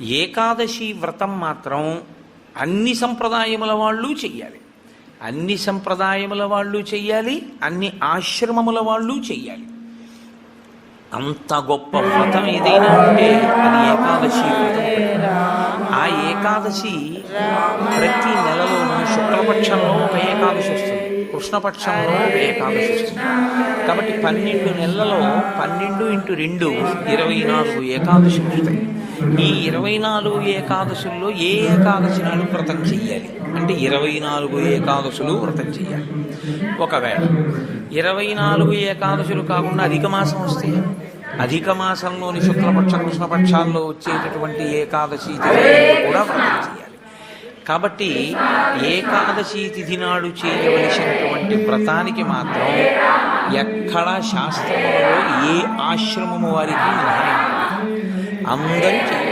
ఏకాదశి వ్రతం మాత్రం అన్ని సంప్రదాయముల వాళ్ళు చెయ్యాలి. అన్ని సంప్రదాయముల వాళ్ళు చెయ్యాలి అన్ని ఆశ్రమముల వాళ్ళు చెయ్యాలి. అంత గొప్ప వ్రతం ఏదైనా ఉంటే అది ఏకాదశి వ్రతం. ఆ ఏకాదశి ప్రతి నెలలోనూ శుక్లపక్షంలో ఒక ఏకాదశి వస్తుంది. కృష్ణపక్షంలో ఒక ఏకాదశి వస్తుంది. కాబట్టి పన్నెండు నెలలలో పన్నెండు ఇంటూ రెండు ఇరవై నాలుగు ఏకాదశి వస్తాయి. ఈ ఇరవై నాలుగు ఏకాదశుల్లో ఏ ఏకాదశి నాడు వ్రతం చెయ్యాలి? అంటే ఇరవై నాలుగు ఏకాదశులు వ్రతం చెయ్యాలి. ఒకవేళ ఇరవై నాలుగు ఏకాదశులు కాకుండా అధిక మాసం వస్తే అధిక మాసంలోని శుక్లపక్ష కృష్ణపక్షాల్లో వచ్చేటటువంటి ఏకాదశి కూడా వ్రతం చేయాలి కాబట్టి ఏకాదశి తిథి నాడు చేయవలసినటువంటి వ్రతానికి మాత్రం ఎక్కడ శాస్త్రములలో ఏ ఆశ్రమము వారికి మినహాయింపు I'm going to.